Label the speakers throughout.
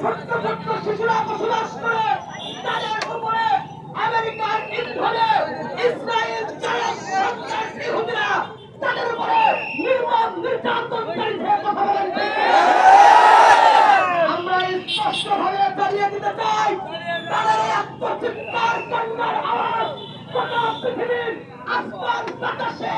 Speaker 1: ছোট্ট ছোট্ট শিশুরা বসবাস করে, তাদের উপরে আমেরিকার ইন্ধনে ইসরায়েল তাদের উপরে নির্মম দিতে আসমান বাতাসে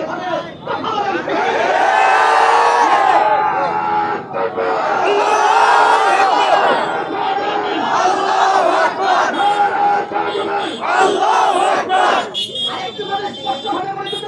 Speaker 1: সর্বোচ্চ হারে বর্ণিত